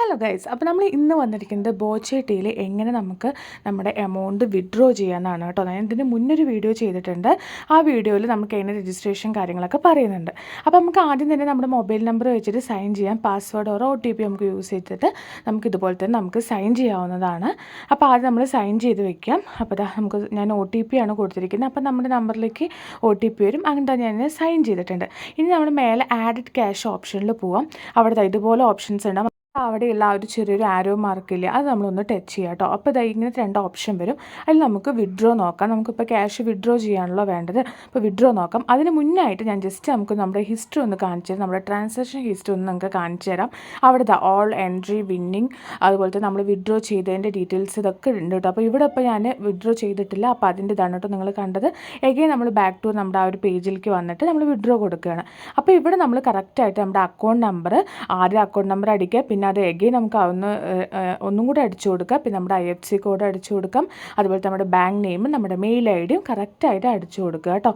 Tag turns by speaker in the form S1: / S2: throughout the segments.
S1: Hello guys അപ്പോൾ നമ്മൾ ഇന്ന് വന്നിരിക്കുന്നത് ബോച്ചേട്ടിയിൽ എങ്ങനെ നമുക്ക് നമ്മുടെ എമൗണ്ട് വിഡ്രോ ചെയ്യാമെന്നാണ് കേട്ടോ. ഞാൻ ഇതിന് മുന്നൊരു വീഡിയോ ചെയ്തിട്ടുണ്ട്. ആ വീഡിയോയിൽ നമുക്ക് അതിന്റെ രജിസ്ട്രേഷൻ കാര്യങ്ങളൊക്കെ പറയുന്നുണ്ട്. അപ്പോൾ നമുക്ക് ആദ്യം തന്നെ നമ്മുടെ മൊബൈൽ നമ്പർ വെച്ചിട്ട് സൈൻ ചെയ്യാം. പാസ്വേഡ് ഓരോ ഒ ടി പി നമുക്ക് യൂസ് ചെയ്തിട്ട് നമുക്ക് ഇതുപോലെ തന്നെ നമുക്ക് സൈൻ ചെയ്യാവുന്നതാണ്. അപ്പോൾ ആദ്യം നമ്മൾ സൈൻ ചെയ്ത് വെക്കാം. അപ്പോൾ ദാ നമുക്ക് ഞാൻ ഒ ടി പി ആണ് കൊടുത്തിരിക്കുന്നത്. അപ്പോൾ നമ്മുടെ നമ്പറിലേക്ക് ഒ ടി പി വരും. അങ്ങനെ ഞാൻ സൈൻ ചെയ്തിട്ടുണ്ട്. ഇനി നമ്മൾ മേലെ ആഡഡ് ക്യാഷ് ഓപ്ഷനിൽ പോവാം. അവിടെ ഇതുപോലെ ഓപ്ഷൻസ് ഉണ്ട്. അവിടെയുള്ള ആ ഒരു ചെറിയൊരു ആരോ മാർക്കില്ലേ അത് നമ്മളൊന്ന് ടച്ച് ചെയ്യാം കേട്ടോ. അപ്പോൾ ഇതായി ഇങ്ങനെ രണ്ട് ഓപ്ഷൻ വരും. അതിൽ നമുക്ക് വിഡ്രോ നോക്കാം. നമുക്കിപ്പോൾ ക്യാഷ് വിഡ്രോ ചെയ്യാണല്ലോ വേണ്ടത്. അപ്പോൾ വിഡ്രോ നോക്കാം. അതിന് മുന്നായിട്ട് ഞാൻ ജസ്റ്റ് നമുക്ക് നമ്മുടെ ഹിസ്റ്ററി ഒന്ന് കാണിച്ചു തരാം. നമ്മുടെ ട്രാൻസാക്ഷൻ ഹിസ്റ്ററി ഒന്ന് നമുക്ക് കാണിച്ചു തരാം. അവിടെ ഓൾ എൻട്രി വിന്നിങ് അതുപോലെ തന്നെ നമ്മൾ വിഡ്രോ ചെയ്തതിന്റെ ഡീറ്റെയിൽസ് ഇതൊക്കെ ഉണ്ട് കേട്ടോ. അപ്പോൾ ഇവിടെ ഇപ്പോൾ ഞാൻ വിഡ്രോ ചെയ്തിട്ടില്ല. അപ്പോൾ അതിന്റെ ഇതാണ് കേട്ടോ നിങ്ങൾ കണ്ടത്. എഗെയിൻ നമ്മൾ ബാക്ക് ടു നമ്മുടെ ആ ഒരു പേജിലേക്ക് വന്നിട്ട് നമ്മൾ വിഡ്രോ കൊടുക്കുകയാണ്. അപ്പോൾ ഇവിടെ നമ്മൾ കറക്റ്റായിട്ട് നമ്മുടെ അക്കൗണ്ട് നമ്പർ ആദ്യം അക്കൗണ്ട് നമ്പർ അടിക്കുക. പിന്നെ അത് എഗെയിൻ നമുക്ക് ഒന്ന് ഒന്നും കൂടെ അടിച്ചു കൊടുക്കാം. പിന്നെ നമ്മുടെ ഐ എഫ് സി കോഡ് അടിച്ചു കൊടുക്കാം. അതുപോലെ നമ്മുടെ ബാങ്ക് നെയിമും നമ്മുടെ മെയിൽ ഐ ഡിയും കറക്റ്റായിട്ട് അടിച്ചു കൊടുക്കുക കേട്ടോ.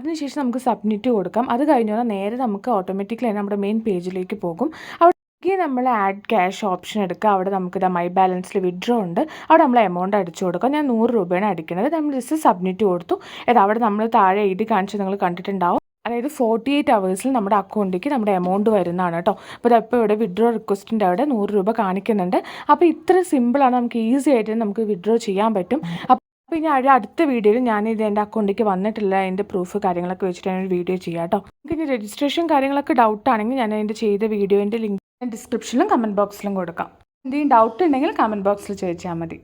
S1: അതിനുശേഷം നമുക്ക് സബ്മിറ്റ് കൊടുക്കാം. അത് കഴിഞ്ഞാൽ നേരെ നമുക്ക് ഓട്ടോമാറ്റിക്കലി നമ്മുടെ മെയിൻ പേജിലേക്ക് പോകും. അവിടെ നമ്മൾ ആഡ് ക്യാഷ് ഓപ്ഷൻ എടുക്കുക. അവിടെ നമുക്ക് മൈ ബാലൻസിൽ വിഡ്രോ ഉണ്ട്. അവിടെ നമ്മൾ എമൗണ്ട് അടിച്ചു കൊടുക്കാം. ഞാൻ നൂറ് രൂപയാണ് അടിക്കുന്നത്. നമ്മൾ ജസ്റ്റ് സബ്മിറ്റ് കൊടുത്തു. അത് അവിടെ നമ്മൾ താഴെ എഴുതി കാണിച്ച് നിങ്ങൾ കണ്ടിട്ടുണ്ടാവും. അതായത് ഫോർട്ടി എയ്റ്റ് അവേഴ്സിൽ നമ്മുടെ അക്കൗണ്ടിലേക്ക് നമ്മുടെ എമൗണ്ട് വരുന്നതാണ് കേട്ടോ. അപ്പോൾ ഇപ്പോൾ ഇവിടെ വിഡ്രോ റിക്വസ്റ്റിന്റെ അവിടെ നൂറ് രൂപ കാണിക്കുന്നുണ്ട്. അപ്പോൾ ഇത്ര സിമ്പിളാണ് നമുക്ക് ഈസി ആയിട്ട് നമുക്ക് വിഡ്രോ ചെയ്യാൻ പറ്റും. അപ്പോൾ ഇനി അടുത്ത വീഡിയോയിൽ ഞാൻ ഇത് എന്റെ അക്കൗണ്ടിലേക്ക് വന്നിട്ടില്ല. അതിന്റെ പ്രൂഫ് കാര്യങ്ങളൊക്കെ വെച്ചിട്ട് ഞാൻ ഒരു വീഡിയോ ചെയ്യാം കേട്ടോ. നമുക്ക് ഇനി രജിസ്ട്രേഷൻ കാര്യങ്ങളൊക്കെ ഡൗട്ട് ആണെങ്കിൽ ഞാൻ അതിന്റെ ചെയ്ത വീഡിയോന്റെ ലിങ്ക് ഡിസ്ക്രിപ്ഷനിലും കമന്റ് ബോക്സിലും കൊടുക്കാം. എന്തെങ്കിലും ഡൗട്ട് ഉണ്ടെങ്കിൽ കമന്റ് ബോക്സിൽ ചോദിച്ചാൽ മതി.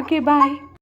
S1: Okay bye